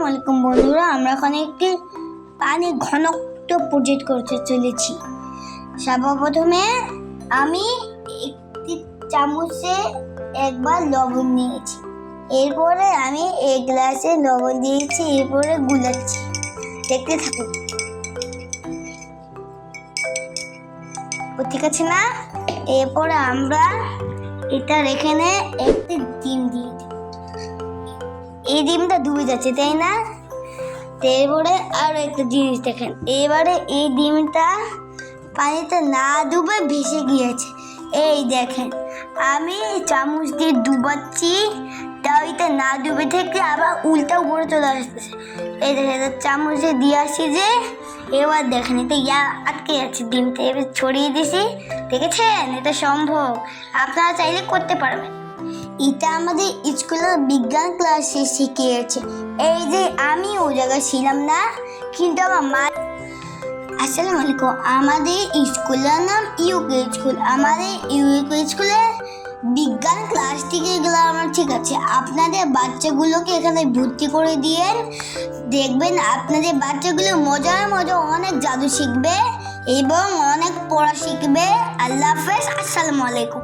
আসসালামু আলাইকুম বন্ধুরা, আমরা এখন একটি পানি ঘনত্ব প্রজেক্ট করতে চলেছি। সর্বপ্রথমে আমি একটি চামচে একবার লবণ নিয়েছি। এরপরে আমি এক গ্লাসে লবণ দিয়েছি, এরপরে গুলাচ্ছি। দেখতে থাকুন। ঠিক আছে না? এরপরে আমরা এটার এখানে একটি ডিম এই ডিমটা ডুবে যাচ্ছে, তাই না? তো এরপরে আরও একটা জিনিস দেখেন। এবারে এই ডিমটা পানিতে না ডুবে ভেসে গিয়েছে। এই দেখেন, আমি চামচ দিয়ে ডুবাচ্ছি এটা না ডুবে থেকে আবার উল্টা উপরে চলে আসতেছে এই দেখেন চামচ দিয়ে দিয়ে আসি যে, এবার দেখেন, এটা ইয়া আটকে যাচ্ছে ডিমটা। এবার ছড়িয়ে দিছি দেখেছেন? এটা সম্ভব। আপনারা চাইলে করতে পারবেন। এটা আমাদের স্কুলের বিজ্ঞান ক্লাসে শিখিয়েছে। এই যে আমি ও জায়গায় ছিলাম না, কিন্তু আমার মা আসসালামু আলাইকুম। আমাদের স্কুলের নাম ইউকে স্কুল। আমাদের ইউকে স্কুলে বিজ্ঞান ক্লাস থেকে এগুলো আমার, ঠিক আছে। আপনাদের বাচ্চাগুলোকে এখানে ভর্তি করে দিয়েন দেখবেন, আপনাদের বাচ্চাগুলো মজার মজা, অনেক জাদু শিখবে এবং অনেক পড়া শিখবে। আল্লাহ হাফেজ, আসসালামু আলাইকুম।